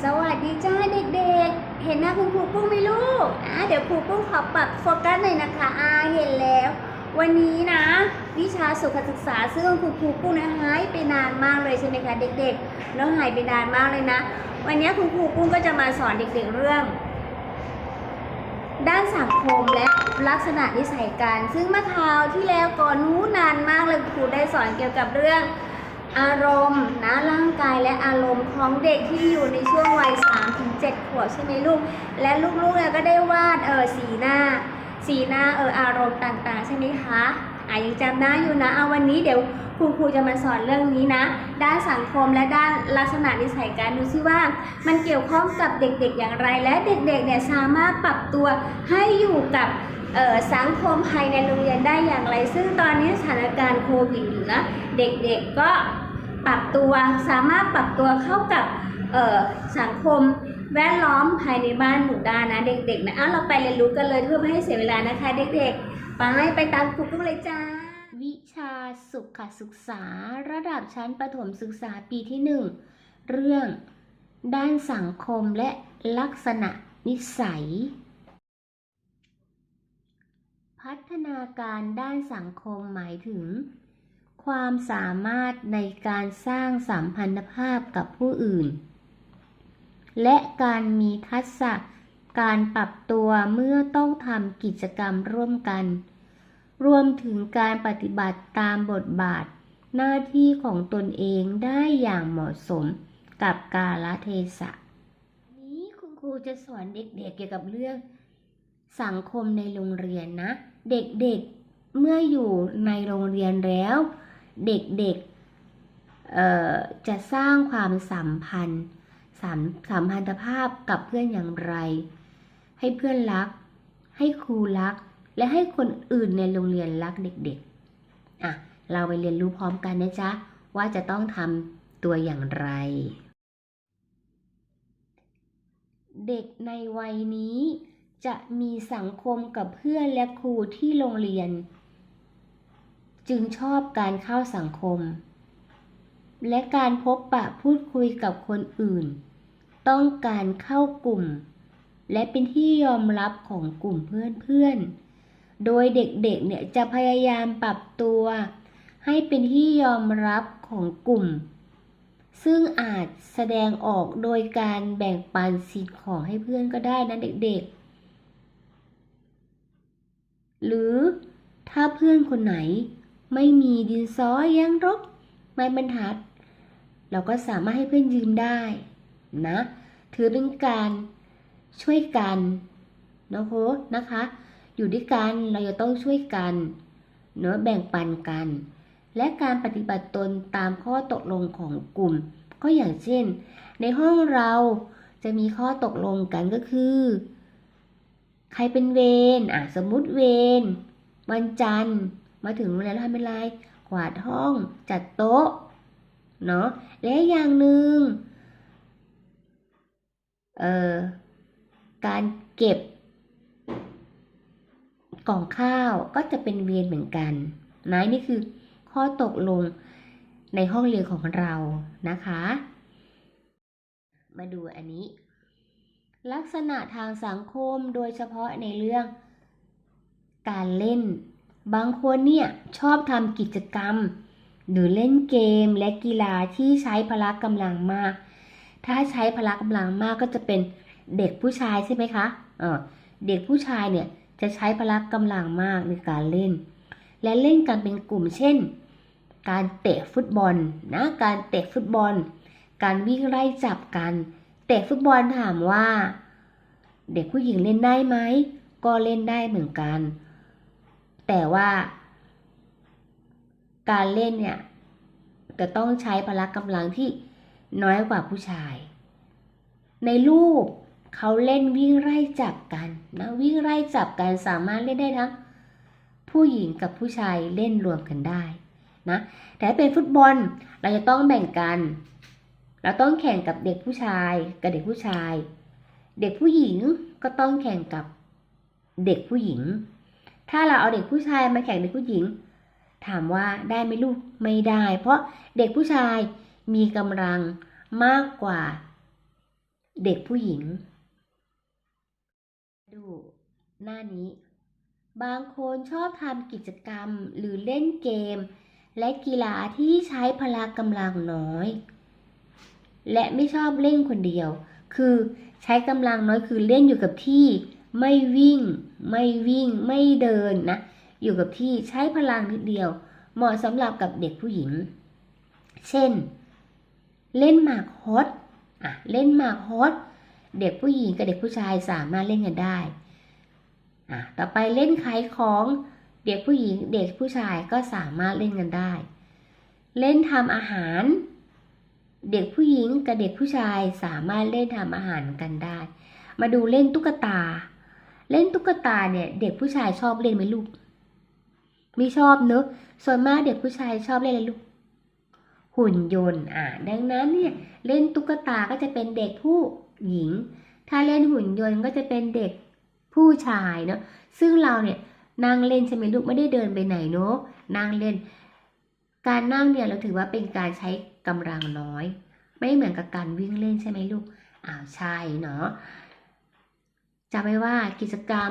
สวัสดีจ้าเด็กๆ เห็นหน้าคุณครูกุ้งไหมลูกอะเดี๋ยวครูกุ้งขอปรับโฟกัสหน่อยนะคะอ่าเห็นแล้ว วันนี้นะ วิชาสุขศึกษาซึ่งคุณครูกุ้งนะหายไปนานมากเลยใช่ไหมคะเด็กๆแล้วหายไปนานมากเลยนะ วันนี้คุณครูกุ้งก็จะมาสอนเด็กๆเรื่อง ด้านสังคมและลักษณะนิสัยการ ซึ่งเมื่อคราวที่แล้วก่อนนู้นนานมากเลยครูได้สอนเกี่ยวกับเรื่อง อารมณ์นะร่างกายและอารมณ์ของเด็กที่อยู่ในช่วงวัย3ถึง7ขวบใช่ไหมลูก และลูกๆเนี่ยก็ได้วาดเออสีหน้า สีหน้าเอออารมณ์ต่างๆ ใช่ไหมคะอะยังจำได้อยู่นะเอาวันนี้เดี๋ยวคุณครูจะมาสอนเรื่องนี้นะ ด้านสังคมและด้านลักษณะนิสัยการดูซิว่า มันเกี่ยวข้องกับเด็กๆอย่างไร และเด็กๆเนี่ยสามารถปรับตัวให้อยู่กับเอ่อสังคมภายในโรงเรียนได้อย่างไร ซึ่งตอนนี้สถานการณ์โควิดอยู่นะ เด็กๆก็ ปรับตัวสามารถปรับตัวเข้ากับสังคมแวดล้อมภายในบ้านหมู่ได้นะเด็กๆนะเอาเราไปเรียนรู้กันเลยเพื่อไม่ให้เสียเวลานะคะ เด็กๆไปไปตามครูกุ้งเลยจ้าวิชาสุขศึกษา ระดับชั้นประถมศึกษาปีที่หนึ่งเรื่อง ด้านสังคมและลักษณะนิสัย พัฒนาการด้านสังคมหมายถึง ความสามารถในการสร้างสัมพันธภาพกับผู้อื่น และการมีทักษะการปรับตัวเมื่อต้องทำกิจกรรมร่วมกัน รวมถึงการปฏิบัติตามบทบาท หน้าที่ของตนเองได้อย่างเหมาะสมกับกาลเทศะ นี้คุณครูจะสอนเด็กๆเกี่ยวกับเรื่อง สังคมในโรงเรียนนะ เด็กๆเมื่ออยู่ในโรงเรียนแล้ว เด็กๆจะสร้างความสัมพันธ์สัมสัมพันธภาพกับเพื่อนอย่างไร ให้เพื่อนรัก ให้ครูรัก และให้คนอื่นในโรงเรียนรักเด็กๆอะเราไปเรียนรู้พร้อมกันนะจ๊ะ ว่าจะต้องทำตัวอย่างไร เด็กในวัยนี้จะมีสังคมกับเพื่อนและครูที่โรงเรียน จึงชอบการเข้าสังคม และการพบปะพูดคุยกับคนอื่น ต้องการเข้ากลุ่ม และเป็นที่ยอมรับของกลุ่มเพื่อนๆ โดยเด็กๆเนี่ยจะพยายามปรับตัว ให้เป็นที่ยอมรับของกลุ่ม ซึ่งอาจแสดงออกโดยการแบ่งปันสิ่งของให้เพื่อนก็ได้นะเด็กๆหรือถ้าเพื่อนคนไหน ไม่มีดินสอยังรบไม้บรรทัด เราก็สามารถให้เพื่อนยืมได้นะ ถือเป็นการช่วยกันนะโคนะคะ อยู่ด้วยกันเราจะต้องช่วยกันเนอะแบ่งปันกัน และการปฏิบัติตนตามข้อตกลงของกลุ่ม ก็อย่างเช่น ในห้องเราจะมีข้อตกลงกันก็คือ ใครเป็นเวรอะสมมุติเวรวันจันทร์ มาถึงโรงเรียนแล้วทำเป็นไรกวาดห้องจัดโต๊ะเนาะและอย่างหนึ่งเอ่อการเก็บกล่องข้าวก็จะเป็นเวรเหมือนกันนะนี่คือข้อตกลงในห้องเรียนของเรานะคะ มาดูอันนี้ ลักษณะทางสังคมโดยเฉพาะในเรื่องการเล่น บางคนเนี่ยชอบทำกิจกรรม หรือเล่นเกมและกีฬาที่ใช้พละกำลังมาก ถ้าใช้พละกำลังมากก็จะเป็นเด็กผู้ชายใช่ไหมคะเออเด็กผู้ชายเนี่ยจะใช้พละกำลังมากในการเล่น และเล่นกันเป็นกลุ่มเช่น การเตะฟุตบอลนะการเตะฟุตบอล การวิ่งไล่จับกัน เตะฟุตบอลถามว่า เด็กผู้หญิงเล่นได้ไหมก็เล่นได้เหมือนกัน แต่ว่า การเล่นเนี่ยจะต้องใช้พละกำลังที่น้อยกว่าผู้ชาย ในรูปเขาเล่นวิ่งไล่จับกันนะวิ่งไล่จับกันสามารถเล่นได้ทั้งผู้หญิงกับผู้ชายเล่นรวมกันได้นะแต่เป็นฟุตบอลเราจะต้องแบ่งกัน เราต้องแข่งกับเด็กผู้ชายกับเด็กผู้ชาย เด็กผู้หญิงก็ต้องแข่งกับเด็กผู้หญิง ถ้าเราเอาเด็กผู้ชายมาแข่งเด็กผู้หญิง ถามว่าได้ไหมลูกไม่ได้ เพราะเด็กผู้ชายมีกำลังมากกว่า เด็กผู้หญิง ดูหน้านี้ บางคนชอบทำกิจกรรมหรือเล่นเกม และกีฬาที่ใช้พละกำลังน้อย และไม่ชอบเล่นคนเดียว คือใช้กำลังน้อยคือเล่นอยู่กับที่ ไม่วิ่ง ไม่วิ่ง ไม่เดินนะ อยู่กับที่ใช้พลังนิดเดียว เหมาะสำหรับกับเด็กผู้หญิง เช่น เล่นหมากฮอตอะเล่นหมากฮอตเด็กผู้หญิงกับเด็กผู้ชายสามารถเล่นกันได้อะต่อไปเล่นขายของเด็กผู้หญิงเด็กผู้ชายก็สามารถเล่นกันได้ เล่นทำอาหาร เด็กผู้หญิงกับเด็กผู้ชายสามารถเล่นทำอาหารกันได้ มาดูเล่นตุ๊กตา เล่นตุ๊กตาเนี่ย เด็กผู้ชายชอบเล่นไหมลูก ไม่ชอบเนอะส่วนมากเด็กผู้ชายชอบเล่นอะไรลูก หุ่นยนต์อ่าดังนั้นเนี่ย เล่นตุ๊กตาก็จะเป็นเด็กผู้หญิง ถ้าเล่นหุ่นยนต์ก็จะเป็นเด็กผู้ชายเนาะซึ่งเราเนี่ยนั่งเล่นใช่ไหมลูกไม่ได้เดินไปไหนเนาะนั่งเล่น การนั่งเนี่ยเราถือว่าเป็นการใช้กำลังน้อย ไม่เหมือนกับการวิ่งเล่นใช่ไหมลูกอ้าวใช่เนาะ จำไว้ว่ากิจกรรม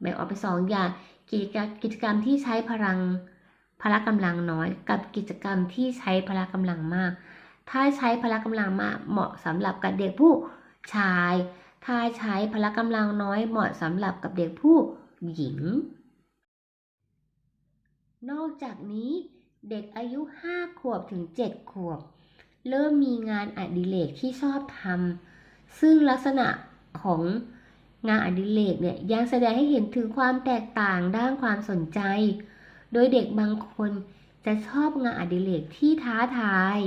แบ่งออกเป็นสองอย่างกิจกรรมกิจกรรมที่ใช้พลังพละกำลังน้อย กับกิจกรรมที่ใช้พละกำลังมาก ถ้าใช้พละกำลังมากเหมาะสำหรับกับเด็กผู้ชาย ถ้าใช้พละกำลังน้อยเหมาะสำหรับกับเด็กผู้หญิง นอกจากนี้เด็กอายุ 5 ขวบถึง 7 ขวบ เริ่มมีงานอดิเรกที่ชอบทำซึ่งลักษณะของ งานอดิเรกเนี่ยยังแสดงให้เห็นถึงความแตกต่างด้านความสนใจ โดยเด็กบางคนจะชอบงานอดิเรกที่ท้าทาย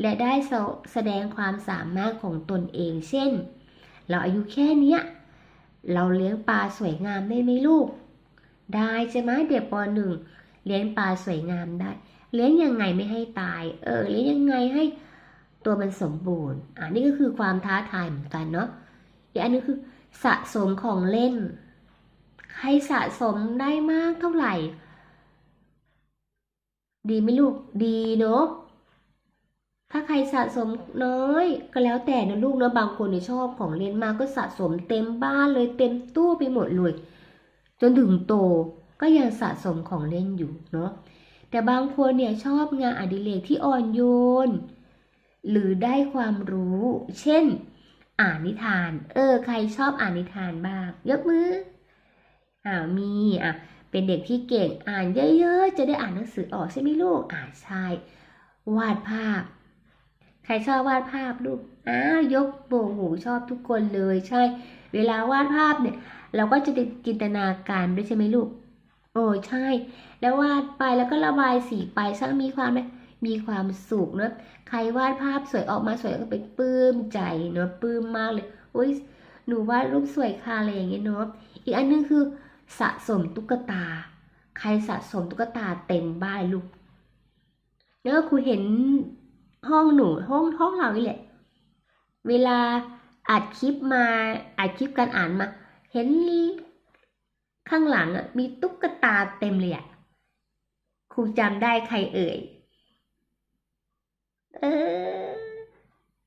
และได้แสดงความสามารถของตนเอง เช่น เราอายุแค่เนี้ย เราเลี้ยงปลาสวยงามได้ไหมลูก ได้ใช่ไหมเด็กปหนึ่งเลี้ยงปลาสวยงามได้ เลี้ยงยังไงไม่ให้ตาย เออเลี้ยงยังไงให้ตัวมันสมบูรณ์ อ่านี่ก็คือความท้าทายเหมือนกันเนาะ อีกอันนึงคือ สะสมของเล่น ใครสะสมได้มากเท่าไหร่ ดีไหมลูกดีเนาะถ้าใครสะสมน้อย ก็แล้วแต่นะลูกนะบางคนเนี่ยชอบของเล่นมากก็สะสมเต็มบ้านเลยเต็มตู้ไปหมดเลย จนถึงโตก็ยังสะสมของเล่นอยู่เนาะแต่บางคนเนี่ยชอบงานอดิเรกที่อ่อนโยน หรือได้ความรู้ เช่น อ่านนิทาน เออ ใครชอบอ่านนิทานบ้าง ยกมือ อ่ามีอะเป็นเด็กที่เก่งอ่านเยอะๆ จะได้อ่านหนังสือออกใช่ไหมลูก อ่านใช่ วาดภาพ ใครชอบวาดภาพลูก อ้าวยกโบกหูชอบทุกคนเลยใช่ เวลาวาดภาพเนี่ย เราก็จะได้จินตนาการด้วยใช่ไหมลูก โอ้ใช่ แล้ววาดไปแล้วก็ระบายสีไปช่างมีความไหม มีความสุขเนอะใครวาดภาพสวยออกมาสวยก็เป็นปลื้มใจเนอะปลื้มมากเลยอุ้ยหนูวาดรูปสวยค่ะอะไรอย่างเงี้ยเนอะอีกอันนึงคือสะสมตุ๊กตา ใครสะสมตุ๊กตาเต็มบ้านลูกแล้วครูเห็นห้องหนูห้องห้องเรานี่แหละ เวลาอัดคลิปมาอัดคลิปการอ่านมา เห็นข้างหลังอะมีตุ๊กตาเต็มเลยอะครูจำได้ใครเอ่ย เออ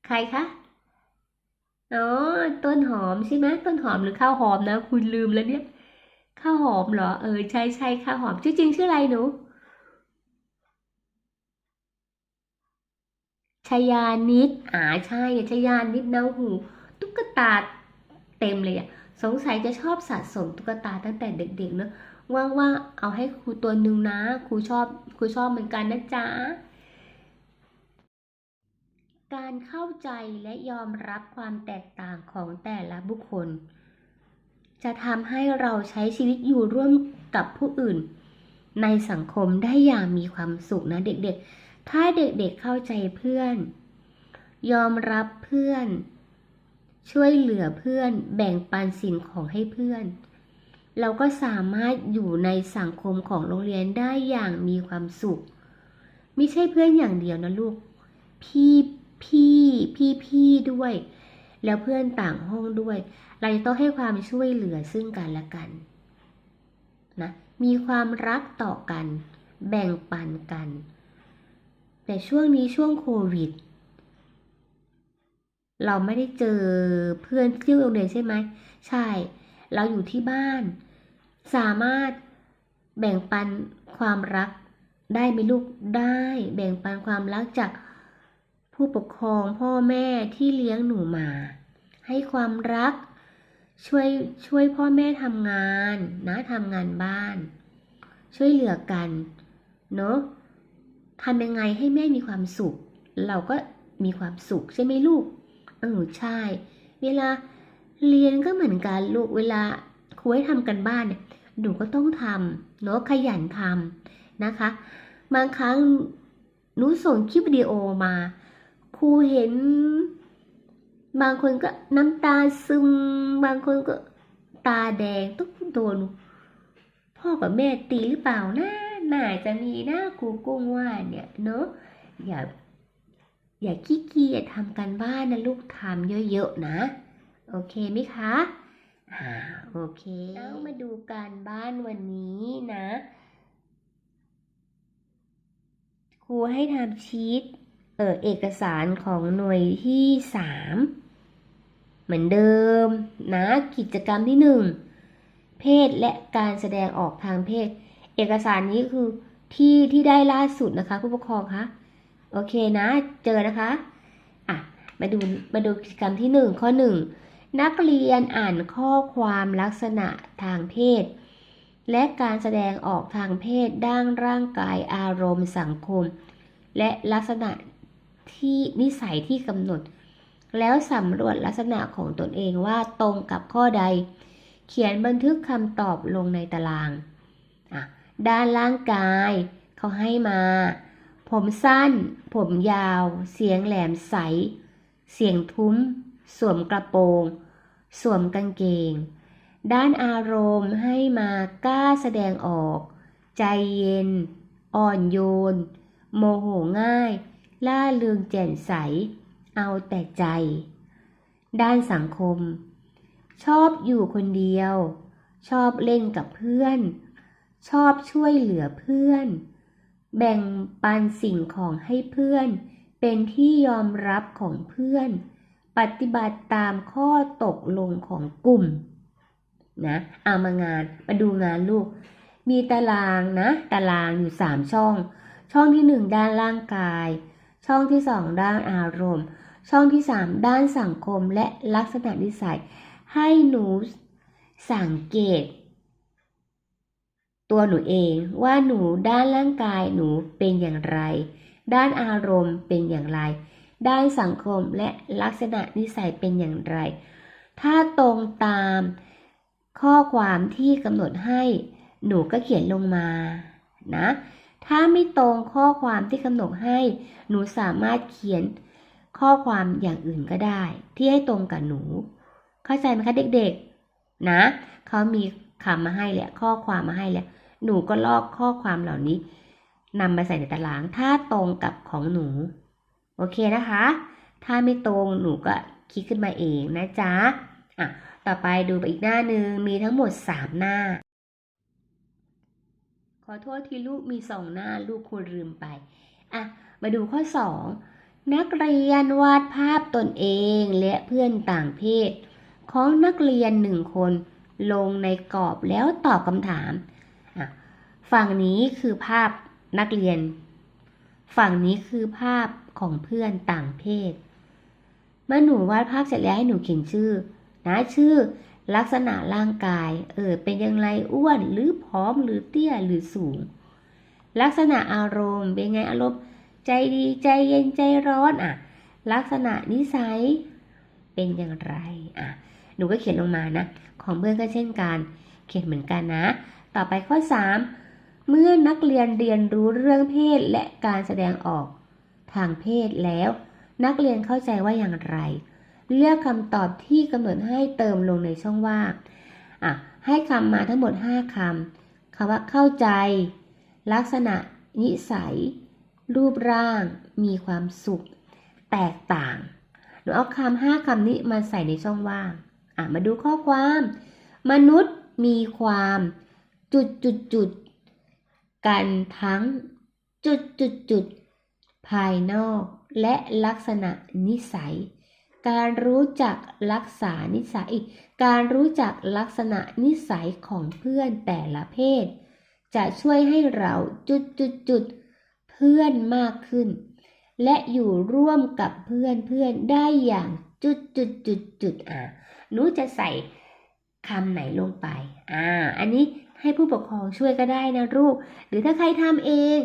ใครคะ อ๋อ ต้นหอมใช่ไหมต้นหอมหรือข้าวหอมนะ คุณลืมแล้วเนี่ย ข้าวหอมเหรอ เออ ใช่ใช่ข้าวหอม จริงชื่ออะไรหนูชยานิดอ่าใช่ชยานิดนะหูตุ๊กตาเต็มเลยอะสงสัยจะชอบสะสมตุ๊กตาตั้งแต่เด็กๆเนอะว่างๆเอาให้ครูตัวหนึ่งนะครูชอบครูชอบเหมือนกันนะจ๊ะ การเข้าใจและยอมรับความแตกต่างของแต่ละบุคคล จะทำให้เราใช้ชีวิตอยู่ร่วมกับผู้อื่น ในสังคมได้อย่างมีความสุขนะเด็กๆ ถ้าเด็กๆเข้าใจเพื่อน ยอมรับเพื่อน ช่วยเหลือเพื่อน แบ่งปันสิ่งของให้เพื่อน เราก็สามารถอยู่ในสังคมของโรงเรียนได้อย่างมีความสุข ไม่ใช่เพื่อนอย่างเดียวนะลูก พี่ พี่พี่พี่ด้วย แล้วเพื่อนต่างห้องด้วย เราจะต้องให้ความช่วยเหลือซึ่งกันและกันนะมีความรักต่อกัน แบ่งปันกัน แต่ช่วงนี้ช่วงโควิด เราไม่ได้เจอเพื่อนที่โรงเรียนใช่ไหมใช่ เราอยู่ที่บ้าน สามารถแบ่งปันความรักได้ไหมลูกได้ แบ่งปันความรักจาก ผู้ปกครองพ่อแม่ที่เลี้ยงหนูมา ให้ความรัก ช่วยช่วยพ่อแม่ทำงานนะทำงานบ้าน ช่วยเหลือกันเนอะทำยังไงให้แม่มีความสุข เราก็มีความสุขใช่ไหมลูกเออใช่ เวลาเรียนก็เหมือนกันลูกเวลาครูให้ทำกันบ้านเนี่ยหนูก็ต้องทำเนาะขยันทำนะคะ บางครั้งหนูส่งคลิปวิดีโอมา ครูเห็น บางคนก็น้ำตาซึม บางคนก็ตาแดงทุกโดนพ่อกับแม่ตีหรือเปล่านะน่าจะมีนะครูกุ้งว่าเนี่ยเนอะอย่า อย่าขี้เกียจทำกันบ้านนะลูกทำเยอะๆนะ โอเคไหมคะอ่าโอเคเอามาดูการบ้านวันนี้นะครูให้ทำชีต เออเอกสารของหน่วยที่สามเหมือนเดิมนะกิจกรรมที่หนึ่งเพศและการแสดงออกทางเพศ เอกสารนี้คือที่ที่ได้ล่าสุดนะคะ ผู้ปกครองคะโอเคนะเจอนะคะอะมาดูมาดูกิจกรรมที่หนึ่งข้อหนึ่งนักเรียนอ่านข้อความลักษณะทางเพศ และการแสดงออกทางเพศด้านร่างกายอารมณ์สังคมและลักษณะ ที่นิสัยที่กำหนด แล้วสำรวจลักษณะของตนเองว่าตรงกับข้อใด เขียนบันทึกคำตอบลงในตารางด้านร่างกายเขาให้มา ผมสั้น ผมยาว เสียงแหลมใส เสียงทุ้ม สวมกระโปรง สวมกางเกง ด้านอารมณ์ให้มากล้าแสดงออก ใจเย็น อ่อนโยน โมโหง่าย ล่าเริงแจ่มใส เอาแต่ใจ ด้านสังคม ชอบอยู่คนเดียว ชอบเล่นกับเพื่อน ชอบช่วยเหลือเพื่อน แบ่งปันสิ่งของให้เพื่อน เป็นที่ยอมรับของเพื่อน ปฏิบัติตามข้อตกลงของกลุ่ม นะเอามางานมาดูงานลูก มีตารางนะ ตารางอยู่สามช่องช่องที่หนึ่งด้านร่างกาย ช่องที่สองด้านอารมณ์ ช่องที่สามด้านสังคมและลักษณะนิสัย ให้หนูสังเกต ตัวหนูเองว่าหนูด้านร่างกายหนูเป็นอย่างไร ด้านอารมณ์เป็นอย่างไร ด้านสังคมและลักษณะนิสัยเป็นอย่างไร ถ้าตรงตามข้อความที่กำหนดให้หนูก็เขียนลงมานะ ถ้าไม่ตรงข้อความที่กำหนดให้ หนูสามารถเขียนข้อความอย่างอื่นก็ได้ ที่ให้ตรงกับหนู เข้าใจไหมคะเด็กๆ นะเขามีคำมาให้แหละข้อความมาให้แล้วหนูก็ลอกข้อความเหล่านี้นำมาใส่ในตาราง ถ้าตรงกับของหนู โอเคนะคะ ถ้าไม่ตรงหนูก็คิดขึ้นมาเองนะจ๊ะอะต่อไปดูไปอีกหน้าหนึ่งมีทั้งหมด 3 หน้า อโทษที่ลูกมีสองหน้าลูกควรลืมไป อะ มาดูข้อ 2 นักเรียนวาดภาพตนเองและเพื่อนต่างเพศ ของนักเรียนหนึ่งคนลงในกรอบแล้วตอบคำถาม ฝั่งนี้คือภาพนักเรียน ฝั่งนี้คือภาพของเพื่อนต่างเพศ เมื่อหนูวาดภาพเสร็จแล้วให้หนูเขียนชื่อ นะชื่อ ลักษณะร่างกาย เออ เป็นอย่างไรอ้วนหรือผอมหรือเตี้ยหรือสูง ลักษณะอารมณ์เป็นไงอารมณ์ ใจดีใจเย็นใจร้อนอะ ลักษณะนิสัยเป็นอย่างไรอะหนูก็เขียนลงมานะ ของเพื่อนก็เช่นกัน เขียนเหมือนกันนะ ต่อไปข้อ 3 เมื่อนักเรียนเรียนรู้เรื่องเพศและการแสดงออกทางเพศแล้ว นักเรียนเข้าใจว่าอย่างไร เลือกคำตอบที่กำหนดให้เติมลงในช่องว่างอะให้คำมาทั้งหมด 5คำคำว่าเข้าใจ ลักษณะ นิสัย รูปร่าง มีความสุข แตกต่างหนูเอาคำห้าคำนี้มาใส่ในช่องว่างอะมาดูข้อความ มนุษย์มีความจุดจุดจุดกันทั้งจุดจุดจุดภายนอก และลักษณะนิสัย การรู้จักรักษานิสัย การรู้จักลักษณะนิสัยของเพื่อนแต่ละเพศ จะช่วยให้เราจุดจุดจุดเพื่อนมากขึ้น และอยู่ร่วมกับเพื่อนเพื่อนได้อย่างจุดจุดจุดจุดอะหนูจะใส่คำไหนลงไป อ่า อันนี้ให้ผู้ปกครองช่วยก็ได้นะลูก หรือถ้าใครทำเอง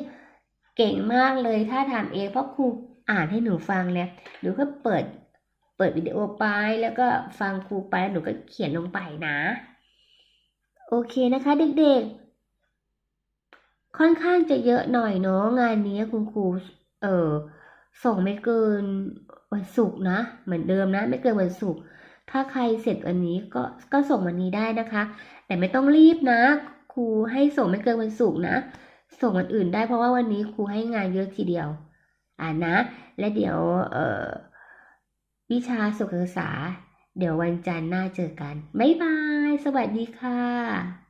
เก่งมากเลยถ้าทำเองเพราะครูอ่านให้หนูฟังแล้วหนูก็เปิด เปิดวิดีโอไปแล้วก็ฟังครูไปแล้วหนูก็เขียนลงไปนะ โอเคนะคะเด็กๆ ค่อนข้างจะเยอะหน่อยเนาะงานนี้คุณครูเออส่งไม่เกินวันศุกร์นะ เหมือนเดิมนะ ไม่เกินวันศุกร์ถ้าใครเสร็จวันนี้ก็ก็ส่งวันนี้ได้นะคะ แต่ไม่ต้องรีบนะครูให้ส่งไม่เกินวันศุกร์นะ ส่งวันอื่นได้เพราะว่าวันนี้ครูให้งานเยอะทีเดียว อ่านะ และเดี๋ยวเออ วิชาสุขศึกษา เดี๋ยววันจันทร์หน้าเจอกัน บ๊ายบาย สวัสดีค่ะ